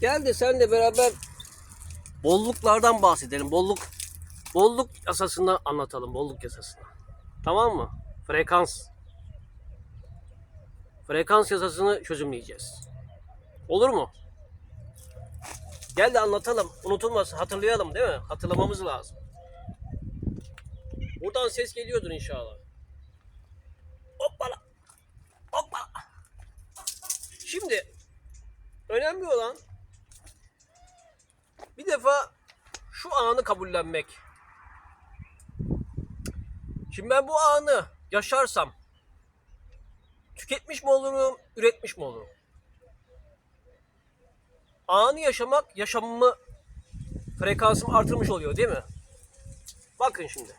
Gel de senle beraber bolluklardan bahsedelim. Bolluk bolluk yasasını anlatalım. Bolluk yasasını. Tamam mı? Frekans. Frekans yasasını çözümleyeceğiz. Olur mu? Gel de anlatalım. Unutulmasın. Hatırlayalım değil mi? Hatırlamamız lazım. Buradan ses geliyordur inşallah. Hoppala. Hoppala. Şimdi önemli olan defa şu anı kabullenmek. Şimdi ben bu anı yaşarsam tüketmiş mi olurum, üretmiş mi olurum? Anı yaşamak yaşamımı frekansımı artırmış oluyor değil mi? Bakın şimdi.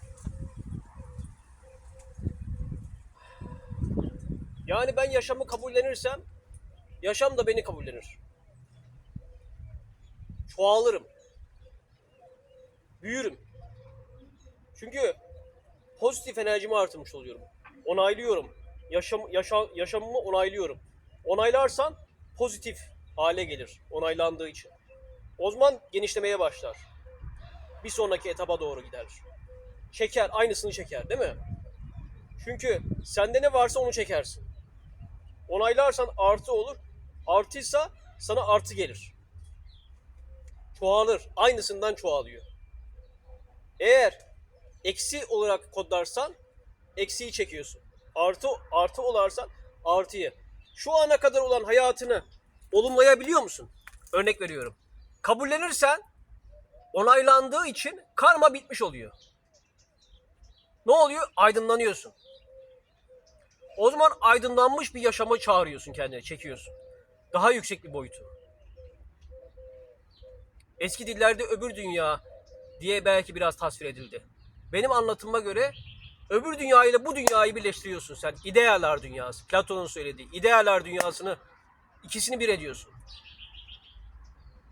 Yani ben yaşamı kabullenirsem yaşam da beni kabullenir. Çoğalırım. Büyürüm. Çünkü pozitif enerjimi artırmış oluyorum. Onaylıyorum. Yaşam, yaşa, yaşamımı onaylıyorum. Onaylarsan pozitif hale gelir. Onaylandığı için. O zaman genişlemeye başlar. Bir sonraki etaba doğru gider. Çeker, aynısını çeker değil mi? Çünkü sende ne varsa onu çekersin. Onaylarsan artı olur. Artıysa sana artı gelir. Çoğalır. Aynısından çoğalıyor. Eğer eksi olarak kodlarsan eksiyi çekiyorsun. Artı artı olarsan artıyı. Şu ana kadar olan hayatını olumlayabiliyor musun? Örnek veriyorum. Kabullenirsen onaylandığı için karma bitmiş oluyor. Ne oluyor? Aydınlanıyorsun. O zaman aydınlanmış bir yaşama çağırıyorsun kendine, çekiyorsun. Daha yüksek bir boyutu. Eski dillerde öbür dünya diye belki biraz tasvir edildi. Benim anlatıma göre öbür dünya ile bu dünyayı birleştiriyorsun sen. İdealar dünyası. Platon'un söylediği idealar dünyasını ikisini bir ediyorsun.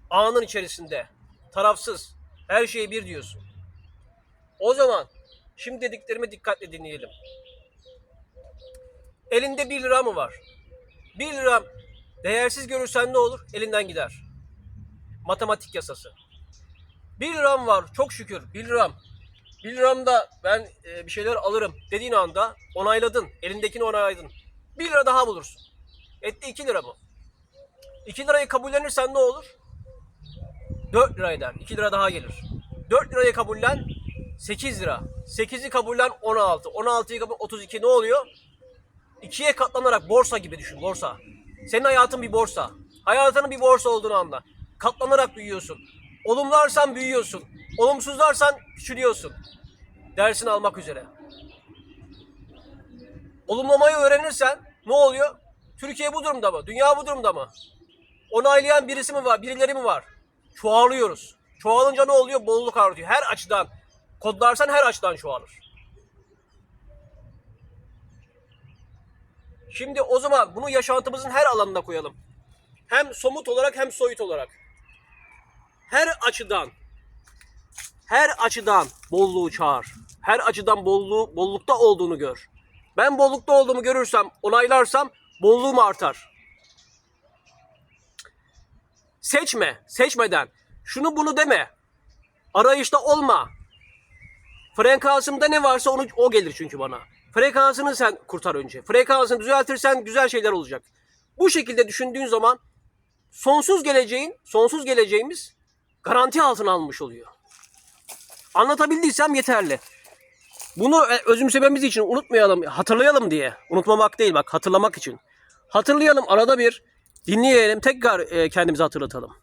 Anın içerisinde tarafsız her şeyi bir diyorsun. O zaman şimdi dediklerimi dikkatle dinleyelim. Elinde 1 lira mı var? 1 lira değersiz görürsen ne olur? Elinden gider. Matematik yasası. 1 liram var çok şükür 1 liram. 1 liramda ben e, bir şeyler alırım dediğin anda onayladın. Elindekini onayladın. 1 lira daha bulursun. Etti 2 lira mı? 2 lirayı kabullenirsen ne olur? 4 lira eder. 2 lira daha gelir. 4 lirayı kabullen 8 lira. 8'i kabullen 16. 16'yı kabul 32 ne oluyor? ikiye katlanarak borsa gibi düşün borsa. Senin hayatın bir borsa. Hayatının bir borsa olduğunu anla. Katlanarak büyüyorsun. Olumlarsan büyüyorsun. Olumsuzlarsan küçülüyorsun. Dersini almak üzere. Olumlamayı öğrenirsen ne oluyor? Türkiye bu durumda mı? Dünya bu durumda mı? Onaylayan birisi mi var? Birileri mi var? Çoğalıyoruz. Çoğalınca ne oluyor? Bolluk artıyor. Her açıdan. Kodlarsan her açıdan çoğalır. Şimdi o zaman bunu yaşantımızın her alanına koyalım. Hem somut olarak hem soyut olarak. Her açıdan her açıdan bolluğu çağır. Her açıdan bolluğu bollukta olduğunu gör. Ben bollukta olduğumu görürsem, onaylarsam bolluğum artar. Seçme, seçmeden. Şunu bunu deme. Arayışta olma. Frekansımda ne varsa onu o gelir çünkü bana. Frekansını sen kurtar önce. Frekansını düzeltirsen güzel şeyler olacak. Bu şekilde düşündüğün zaman sonsuz geleceğin, sonsuz geleceğimiz garanti altına almış oluyor. Anlatabildiysem yeterli. Bunu e, özümsememiz için unutmayalım, hatırlayalım diye. Unutmamak değil bak, hatırlamak için. Hatırlayalım arada bir, dinleyelim, tekrar e, kendimize hatırlatalım.